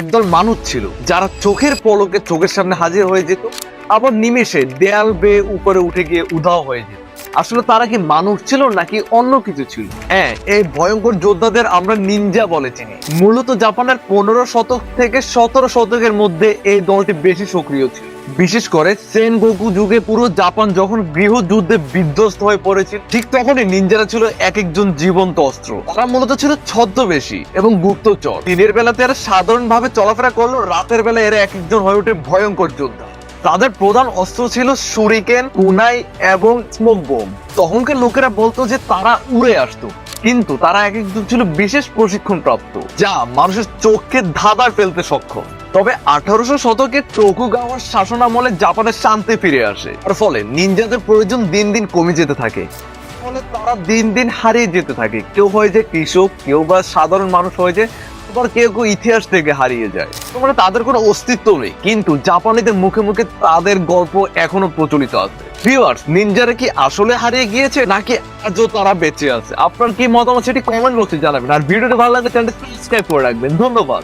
একদল মানুষ ছিল, যারা চোখের পলকে চোখের সামনে হাজির হয়ে যেত, আবার নিমেষে দেয়াল বেয়ে উপরে উঠে গিয়ে উধাও হয়ে যেত। আসলে তারা কি মানুষ ছিল নাকি অন্য কিছু ছিল? হ্যাঁ এই ভয়ঙ্কর যোদ্ধাদের আমরা নিনজা বলে চিনি। মূলত জাপানের পনেরো শতক থেকে সতেরো শতকের মধ্যে এই দলটি বেশি সক্রিয় ছিল। বিশেষ করে সেন গোকু যুগে পুরো জাপান যখন গৃহযুদ্ধে বিধ্বস্ত হয়ে পড়েছিল, ঠিক তখনই নিনজারা ছিল এক একজন জীবন্ত অস্ত্র। তারা মূলত ছিল ছদ্মবেশী এবং গুপ্তচর। দিনের বেলাতে এরা সাধারণভাবে চলাফেরা করল, রাতের বেলা এরা এক একজন হয়ে ওঠে ভয়ঙ্কর যোদ্ধা। তাদের প্রধান অস্ত্র ছিল সুরিকেন কুনাই এবং স্মোক বোম তখনকার লোকেরা বলতো যে তারা উড়ে আসতো, কিন্তু তারা এক একজন ছিল বিশেষ প্রশিক্ষণ প্রাপ্ত যা মানুষের চোখকে ধাঁধায় ফেলতে সক্ষম। তবে আঠারোশো শতকে টোকুগাওয়ার শাসনামলে জাপানের শান্তি ফিরে আসে, আর ফলে নিনজাদের প্রয়োজন দিন দিন কমে যেতে থাকে। ফলে তারা দিন দিন হারিয়ে যেতে থাকে। কেউ হয় যে কৃষক, কেউ বা সাধারণ মানুষ হয় যে আবার কেউ কেউ ইতিহাস থেকে হারিয়ে যায়। মানে তাদের কোনো অস্তিত্ব নেই, কিন্তু জাপানিদের মুখে মুখে তাদের গল্প এখনও প্রচলিত আছে। ভিউয়ার্স নিনজারা কি আসলে হারিয়ে গিয়েছে, নাকি আজও তারা বেঁচে আছে? আপনার কি মতামত সেটি কমেন্ট বক্সে জানাবেন। আর ভিডিওটা ভালো লাগে চ্যানেলটি সাবস্ক্রাইব করে রাখবেন। ধন্যবাদ।